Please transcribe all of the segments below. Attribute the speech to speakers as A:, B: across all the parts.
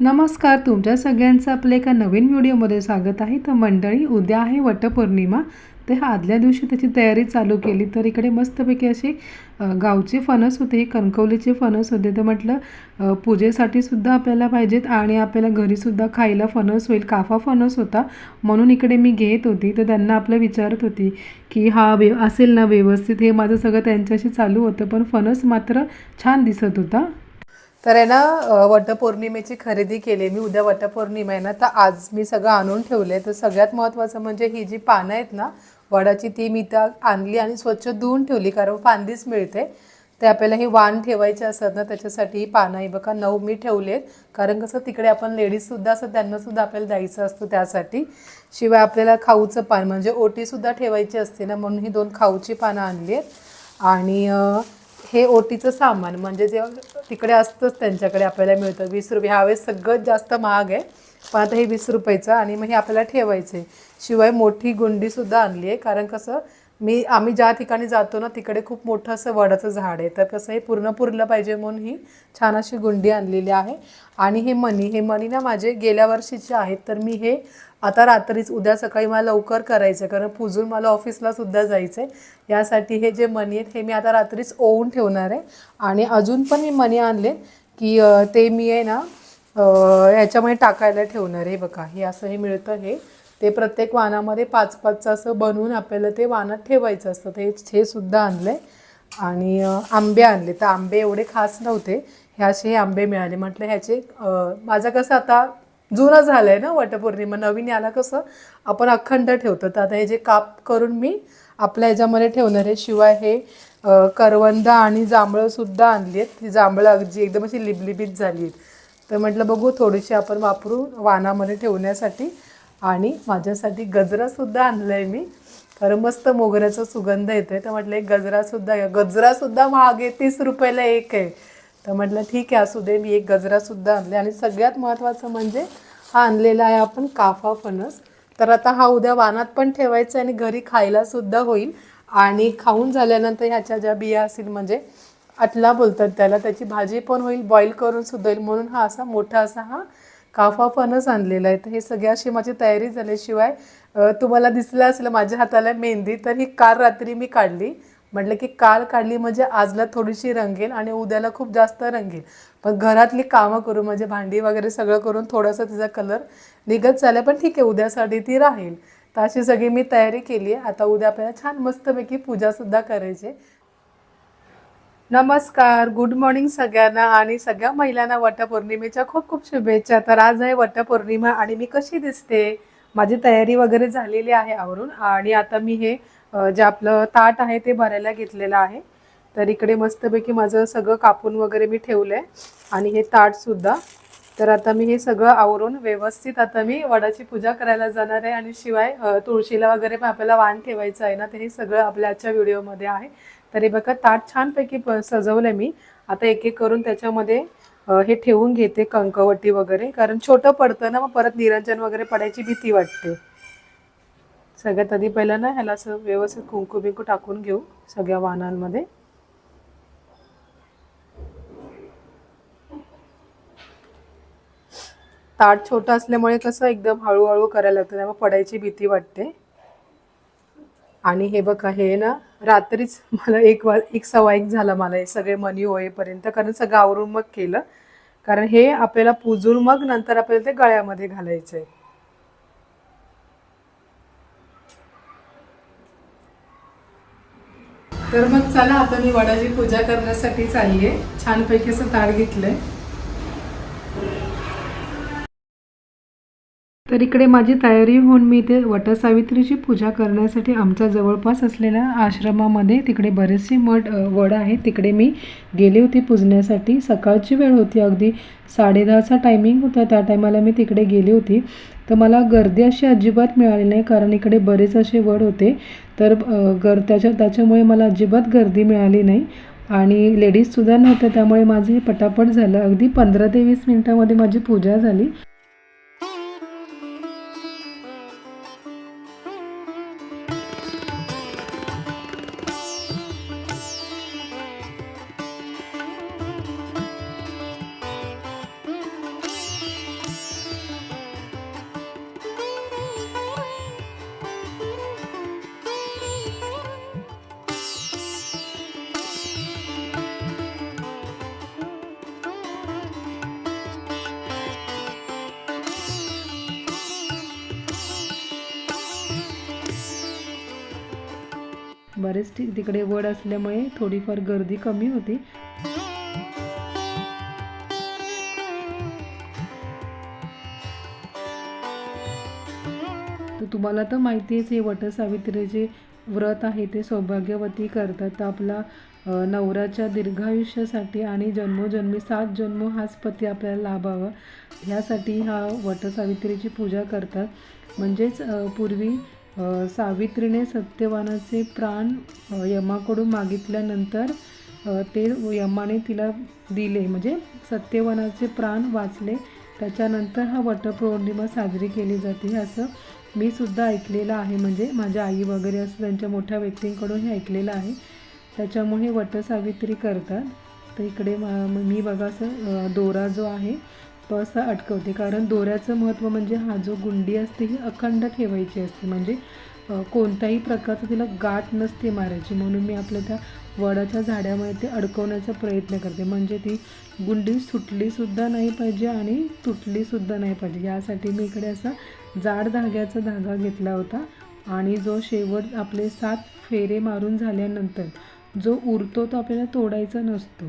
A: नमस्कार तुमच्या सगळ्यांचं आपलं एका नवीन व्हिडिओमध्ये स्वागत आहे. तर मंडळी उद्या आहे वटपौर्णिमा. तर आदल्या दिवशी त्याची तयारी चालू केली. तर इकडे मस्तपैकी असे गावचे फणस होते कणकवलीचे फणस होते. तर म्हटलं पूजेसाठी सुद्धा आपल्याला पाहिजेत आणि आपल्याला घरीसुद्धा खायला फणस होईल. काफा फणस होता. म्हणून इकडे मी घेत होती. तर त्यांना आपलं विचारत होती की हा वे असेल ना व्यवस्थित? हे माझं सगळं त्यांच्याशी चालू होतं. पण फणस मात्र छान दिसत होता. तर आहे ना वटपौर्णिमेची खरेदी केली मी उद्या वटपौर्णिमा आहे ना तर आज मी सगळं आणून ठेवले तर सगळ्यात महत्त्वाचं म्हणजे ही जी पानं आहेत ना वडाची ती मी त्या आणली आणि स्वच्छ धुवून ठेवली कारण फांदीच मिळते. ते आपल्याला ही वाण ठेवायचे असतात ना त्याच्यासाठी ही पानं ही बघा नऊ मी ठेवलेत कारण कसं तिकडे आपण लेडीजसुद्धा असं त्यांनासुद्धा आपल्याला द्यायचं असतं त्यासाठी. शिवाय आपल्याला खाऊचं पान म्हणजे ओटीसुद्धा ठेवायची असते ना म्हणून ही दोन खाऊची पानं आणली आहेत. आणि हे ओटीचं सामान म्हणजे जे तिकडे असतंच त्यांच्याकडे आपल्याला मिळतं. वीस रुपये ह्यावेळेस सगळ्यात जास्त महाग आहे. पण आता हे वीस रुपयाचं आणि मग हे आपल्याला ठेवायचं आहे शिवाय मोठी गुंडीसुद्धा आणली आहे. कारण कसं मी आम्ही ज्या ठिकाणी जातो ना तिकडे खूप मोठं असं वडाचं झाड आहे. तर कसं हे पूर्ण पुरलं पाहिजे म्हणून ही छान अशी गुंडी आणलेली आहे. आणि हे मणी हे मणी ना माझे गेल्या वर्षीचे आहेत. तर मी हे आता रात्रीच उद्या सकाळी मला लवकर करायचं आहे कारण पुजून मला ऑफिसला सुद्धा जायचं आहे यासाठी हे जे मणी आहेत हे मी आता रात्रीच ओवून ठेवणार आहे. आणि अजून पण मी मणी आणले की ते मी आहे ना याच्यामध्ये टाकायला ठेवणार आहे बघा. हे असं हे मिळतं हे. ते प्रत्येक वाणामध्ये पाच पाचचं असं बनवून आपल्याला ते वाणात ठेवायचं असतं. ते हे सुद्धा आणलं आहे आणि आंबे आणले. तर आंबे एवढे खास नव्हते. हे असे हे आंबे मिळाले. म्हटलं ह्याचे माझं कसं आता जुनं झालं आहे ना वटपौर्णिमा नवीन याला कसं आपण अखंड ठेवतो. तर आता हे जे काप करून मी आपल्या ह्याच्यामध्ये ठेवणार आहे. शिवाय हे करवंदा आणि जांभळंसुद्धा आणली आहेत ती जांभळं अगदी एकदम अशी लिबलिबीत झाली आहेत तर म्हटलं बघू थोडीशी आपण वापरू वानामध्ये ठेवण्यासाठी आणि माझ्यासाठी गजरासुद्धा आणलं आहे मी. कारण मस्त मोगऱ्याचा सुगंध येतोय. तर म्हटलं एक गजरासुद्धा गजरासुद्धा महाग आहे. तीस रुपयाला एक आहे. तर म्हटलं ठीक आहे असू दे मी एक गजरासुद्धा आणले. आणि सगळ्यात महत्त्वाचं म्हणजे हा आणलेला आहे आपण काफा फणस. तर आता हा उद्या वानात पण ठेवायचा आहे आणि घरी खायलासुद्धा होईल. आणि खाऊन झाल्यानंतर ह्याच्या ज्या बिया असतील म्हणजे अटला बोलतात त्याला त्याची भाजी पण होईल बॉईल करून सुद्धा होईल. म्हणून हा असा मोठा असा हा काफा फणस आणलेला आहे. तर हे सगळी अशी माझी तयारी झाल्याशिवाय तुम्हाला दिसलं असलं माझ्या हाताला मेहंदी तर ही काल रात्री मी काढली. म्हटलं की काल काढली म्हणजे आजला थोडीशी रंगेल आणि उद्याला खूप जास्त रंगेल. पण घरातली कामं करू म्हणजे भांडी वगैरे सगळं करून थोडासा तिचा कलर निघत चालेल पण ठीक आहे उद्यासाठी ती राहील. तर अशी सगळी मी तयारी केली आहे. आता उद्या आपल्याला छान मस्तपैकी पूजासुद्धा करायची. नमस्कार गुड मॉर्निंग सगळ्यांना आणि सगळ्या महिलांना वटपौर्णिमेच्या खूप खूप शुभेच्छा. तर आज आहे वटपौर्णिमा आणि मी कशी दिसते? माझी तयारी वगैरे झालेली आहे आवरून आणि आता मी हे जे आपलं ताट आहे ते भरायला घेतलेलं आहे. तर इकडे मस्तपैकी माझं सगळं कापून वगैरे मी ठेवलं आहे आणि हे ताटसुद्धा तर आता मी हे सगळं आवरून व्यवस्थित आता मी वडाची पूजा करायला जाणार आहे. आणि शिवाय तुळशीला वगैरे पण आपल्याला वाण ठेवायचं आहे ना तर हे सगळं आपल्या आजच्या व्हिडिओमध्ये आहे. तर हे बघा ताट छानपैकी प सजवलं मी. आता एक एक करून त्याच्यामध्ये हे ठेवून घेते कंकवटी वगैरे. कारण छोटं पडतं ना मग परत निरंजन वगैरे पडायची भीती वाटते. सगळ्यात आधी पहिलं ना ह्याला असं व्यवस्थित कुंकू बिंकू टाकून घेऊ सगळ्या वाहनांमध्ये ताट छोटं असल्यामुळे कसं एकदम हळूहळू करायला लागतं त्यामुळे पडायची भीती वाटते. आणि हे बघा हे ना रात्रीच मला एक वा एक सवा एक झाला मला हे सगळे मनी होईपर्यंत कारण सगळं आवरून मग केलं. कारण हे आपल्याला पुजून मग नंतर आपल्याला ते गळ्यामध्ये घालायचं आहे तर मग चला आता मी वडाची पूजा करण्यासाठी चालली आहे छानपैकी असं ताट घेतलंय. तर इकडे माझी तयारी होऊन मी ते वटसावित्रीची पूजा करण्यासाठी आमच्या जवळपास असलेल्या आश्रमामध्ये तिकडे बरेचसे मठ वड आहेत. तिकडे मी गेले होते पूजण्यासाठी. सकाळची वेळ होती अगदी साडेदहाचा टायमिंग होता. त्या टायमाला मी तिकडे गेली होती. तर मला गर्दी अशी अजिबात मिळाली नाही कारण इकडे बरेच असे वड होते. तर गर त्याच्या त्याच्यामुळे मला अजिबात गर्दी मिळाली नाही. आणि लेडीजसुद्धा नव्हत्या. त्यामुळे माझं हे पटापट झालं. अगदी पंधरा ते वीस मिनटामध्ये माझी पूजा झाली. बरेच ठिक तिकडे वड असल्यामुळे थोडीफार गर्दी कमी होती. तर तुम्हाला तर माहिती आहे हे वटसावित्रीचे व्रत आहे ते सौभाग्यवती करतात. तर आपला नवराच्या नवऱ्याच्या दीर्घायुष्यासाठी आणि जन्मोजन्मी सात जन्म हाच पती आपल्याला लाभावा ह्यासाठी हा वटसावित्रीची पूजा करतात. म्हणजेच पूर्वी सावित्रीने सत्यवानाचे प्राण यमाकडून मागितल्यानंतर ते यमाने तिला दिले. म्हणजे सत्यवानाचे प्राण वाचले. त्याच्यानंतर हा वटपौर्णिमा साजरी केली जाते. असं मी सुद्धा ऐकलेलं आहे. म्हणजे माझ्या आई वगैरे असं त्यांच्या मोठ्या व्यक्तींकडून हे ऐकलेलं आहे. त्याच्यामुळे वटसावित्री करतात. तर इकडे मा- मी बघा असं दोरा जो आहे असा अटकवते. कारण दोऱ्याचं महत्त्व म्हणजे हा जो गुंडी असते ही अखंड ठेवायची असते. म्हणजे कोणत्याही प्रकारचं तिला गाठ नसते मारायची. म्हणून मी आपल्या त्या वडाच्या झाडामध्ये ते अडकवण्याचा प्रयत्न करते. म्हणजे ती गुंडी सुटलीसुद्धा नाही पाहिजे आणि तुटलीसुद्धा नाही पाहिजे. यासाठी मी इकडे असा जाड धाग्याचा धागा घेतला होता आणि जो शेवट आपले सात फेरे मारून झाल्यानंतर जो उरतो तो आपल्याला तोडायचा नसतो.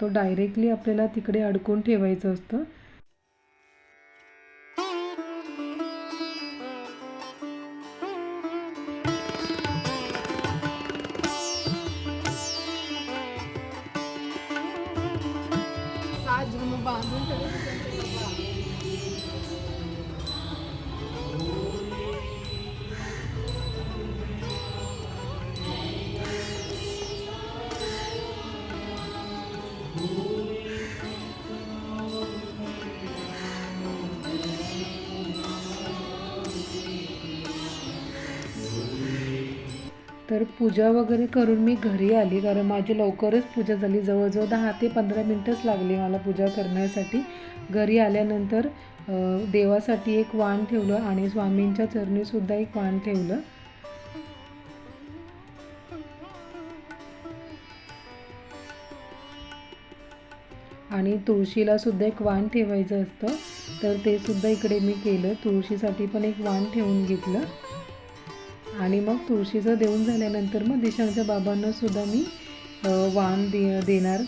A: तो डायरेक्टली आपल्याला तिकडे अडकून ठेवायचं असतं.
B: सात जन्म बांधून
A: तर पूजा वगैरे करून मी घरी आली कारण माझी लवकरच पूजा झाली. जवळजवळ दहा ते पंधरा मिनटंच लागली मला पूजा करण्यासाठी. घरी आल्यानंतर देवासाठी एक वाण ठेवलं आणि स्वामींच्या चरणीसुद्धा एक वाण ठेवलं. आणि तुळशीला सुद्धा एक वाण ठेवायचं असतं. तर ते सुद्धा इकडे मी केलं. तुळशीसाठी पण एक वाण ठेवून घेतलं. आणि मग तुळशीचं देऊन झाल्यानंतर मग दिशांच्या बाबांना सुद्धा मी वाण दे देणार.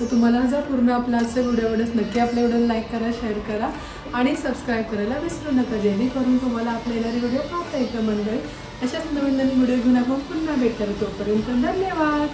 B: तर तुम्हाला जर पूर्ण आपला आजचा व्हिडिओ आवडत नक्की आपल्या व्हिडिओला लाईक करा शेअर करा आणि सबस्क्राईब करायला विसरू नका जेणेकरून तुम्हाला आपले येणारे व्हिडिओ पाहता येतं मंडळी. अशाच नवीन नवीन व्हिडिओ घेऊन आपण पुन्हा भेटतो तोपर्यंत धन्यवाद!